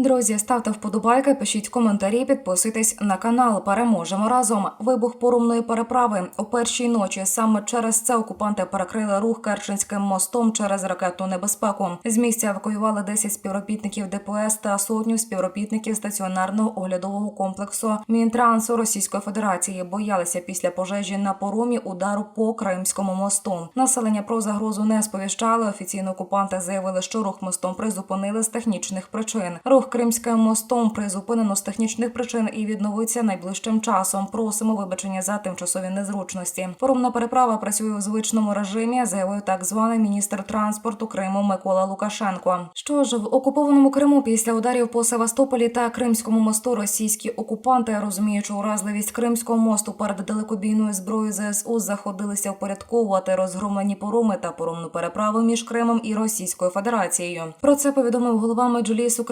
Друзі, ставте вподобайки, пишіть коментарі, підписуйтесь на канал. Переможемо разом. Вибух порумної переправи у першій ночі. Саме через це окупанти перекрили рух Керченським мостом через ракетну небезпеку. З місця евакуювали 10 співробітників ДПС та сотню співробітників стаціонарного оглядового комплексу Мінтрансу Російської Федерації. Боялися після пожежі на порумі удару по Кримському мосту. Населення про загрозу не сповіщали. Офіційно окупанти заявили, що рух мостом призупинили з технічних причин. Рух Кримським мостом призупинено з технічних причин і відновиться найближчим часом. Просимо вибачення за тимчасові незручності. Порумна переправа працює у звичному режимі, заявив так званий міністр транспорту Криму Микола Лукашенко. Що ж в окупованому Криму після ударів по Севастополі та Кримському мосту російські окупанти, розуміючи уразливість Кримського мосту перед далекобійною зброєю ЗСУ, заходилися впорядковувати розгромлені поруми та порумну переправу між Кримом і Російською Федерацією. Про це повідомив голова меджлісу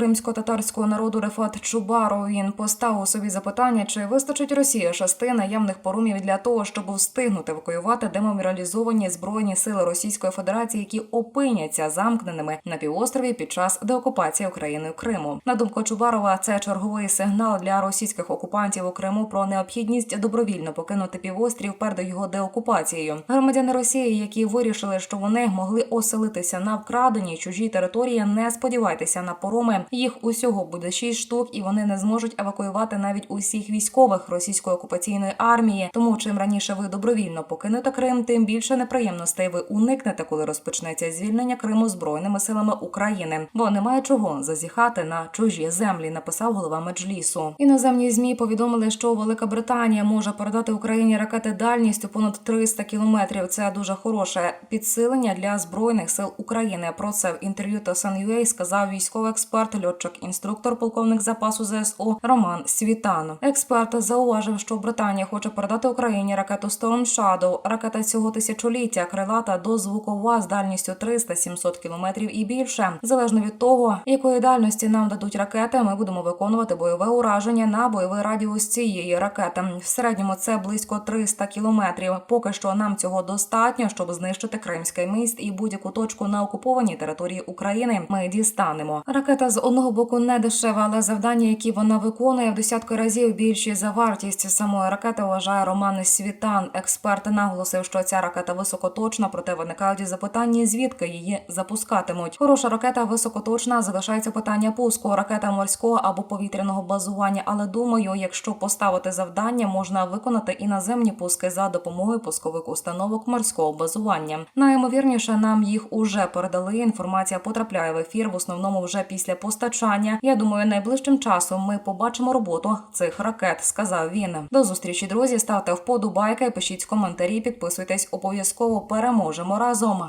кримсько-татарського народу Рефат Чубаров. Він поставив собі запитання, чи вистачить Росії шести наявних порумів для того, щоб встигнути евакуювати демобілізовані збройні сили Російської Федерації, які опиняться замкненими на півострові під час деокупації Україною Криму. На думку Чубарова, це черговий сигнал для російських окупантів у Криму про необхідність добровільно покинути півострів перед його деокупацією. Громадяни Росії, які вирішили, що вони могли оселитися на вкраденій чужій території, не сподівайтеся на пороми. Їх усього буде шість штук, і вони не зможуть евакуювати навіть усіх військових російської окупаційної армії. Тому чим раніше ви добровільно покинете Крим, тим більше неприємностей ви уникнете, коли розпочнеться звільнення Криму збройними силами України. Бо немає чого зазіхати на чужі землі. Написав голова меджлісу. Іноземні змі повідомили, що Велика Британія може передати Україні ракети дальністю понад 300 кілометрів. Це дуже хороше підсилення для збройних сил України. Про це в інтерв'ю та TSN.ua сказав військовий експерт, льотчик, інструктор, полковник запасу ЗСУ Роман Світан. Експерт зауважив, що Британія хоче передати Україні ракету Storm Shadow. Ракета цього тисячоліття крилата дозвукова з дальністю 300-700 кілометрів і більше. Залежно від того, якої дальності нам дадуть ракети, ми будемо виконувати бойове ураження на бойовий радіус цієї ракети. В середньому це близько 300 кілометрів. Поки що нам цього достатньо, щоб знищити Кримський міст і будь-яку точку на окупованій території України. Ми дістанемо. Ракета з одного боку не дешева, але завдання, які вона виконує, в десятки разів більші за вартість самої ракети. Вважає Роман Світан. Експерт наголосив, що ця ракета високоточна, проте виникають запитання, звідки її запускатимуть. Хороша ракета високоточна. Залишається питання пуску ракета морського або повітряного базування. Але думаю, якщо поставити завдання, можна виконати і наземні пуски за допомогою пускових установок морського базування. Найімовірніше нам їх уже передали. Інформація потрапляє в ефір в основному вже після постачання. Я думаю, найближчим часом ми побачимо роботу цих ракет. Сказав він. До зустрічі, друзі. Ставте вподобайки, пишіть коментарі, підписуйтесь обов'язково. Переможемо разом.